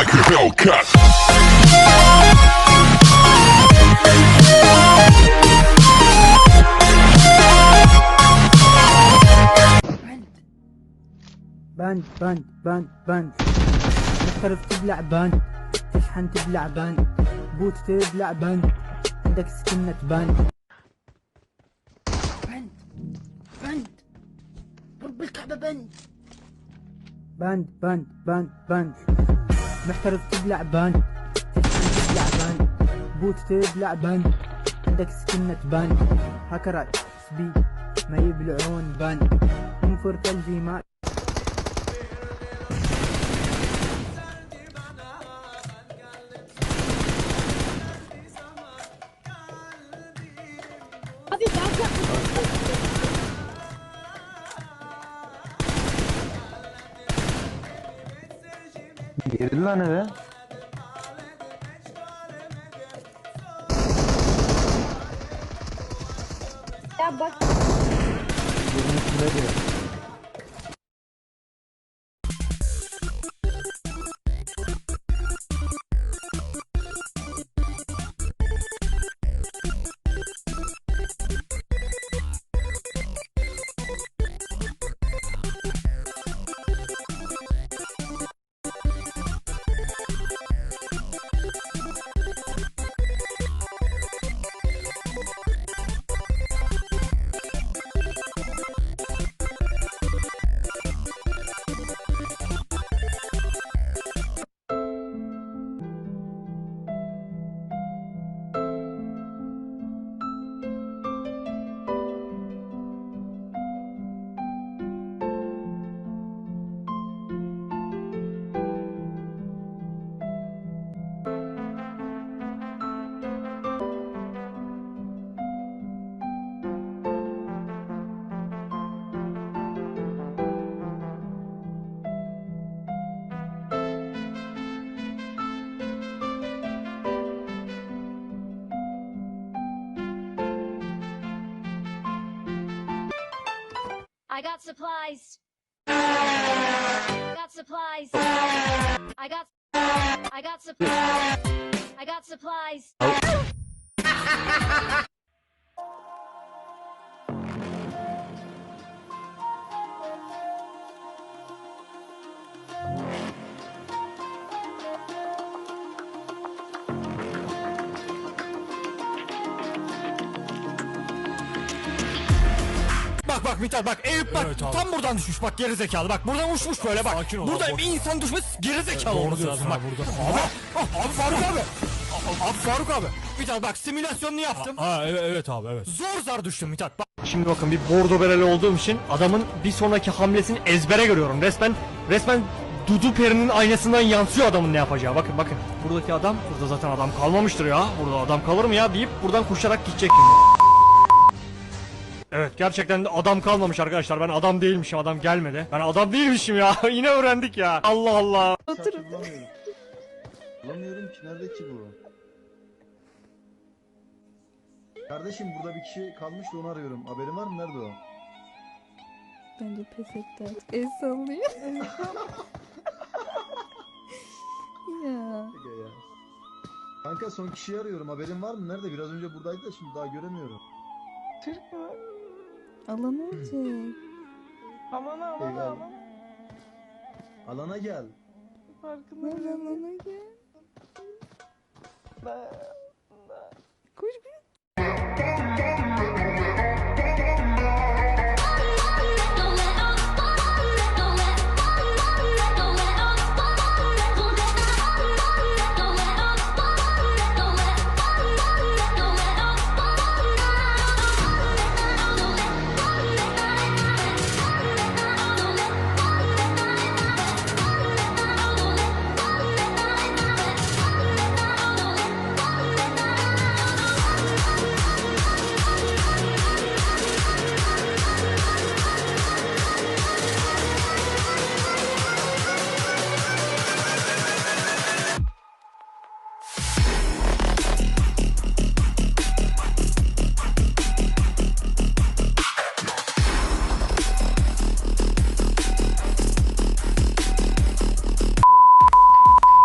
like a باند باند باند باند مفترض تبلع باند تشحن تبلع باند بوت تبلع باند عندك سكنة باند باند باند رب الكعبة باند باند باند باند باند محترف تبلع تشحن تبلع بند بوت تبلع بند عندك سكنة بند هكرات سبي. ما يبلعون بند انفر ثلجي ما Girdi lan eve. Ya bak Bunun içinde diyor. I got supplies. I got supplies. I got I got supplies. I got supplies. Bak oh. bak Mithat bak Eyüp bak tam buradan düşmüş bak geri zekalı bak buradan uçmuş böyle bak. Sakin ol burada boş bir insan düşmüş geri zekalı Doğru olması diyorsun lazım abi, bak. burada. Abi, ah, abi Faruk abi. A- Abi Faruk abi. Mithat bak simülasyonunu yaptım. Ha evet, evet abi evet. Zor zar düştüm Mithat bak. Şimdi bakın bir bordo bereli olduğum için adamın bir sonraki hamlesini ezbere görüyorum. Resmen resmen Dudu Peri'nin aynasından yansıyor adamın ne yapacağı. Bakın bakın. Buradaki adam burada zaten adam kalmamıştır ya. Burada adam kalır mı ya deyip buradan koşarak gidecek şimdi. Evet gerçekten de adam kalmamış arkadaşlar. Ben adam değilmişim. Adam gelmedi. Ben adam değilmişim ya. Yine öğrendik ya. Allah Allah. Bulamıyorum. Bulamıyorum ki nerede ki bu? Kardeşim burada bir kişi kalmış da onu arıyorum. Haberin var mı nerede o? Bence pes etti artık. El sallıyor. ya. Aga ya. Kanka son kişiyi arıyorum. Haberin var mı? Nerede? Biraz önce buradaydı da şimdi daha göremiyorum. Türk mü? Alan olacak. Aman aman Eyvallah. aman. Alana gel. Farkında Lan alana gel. Ben-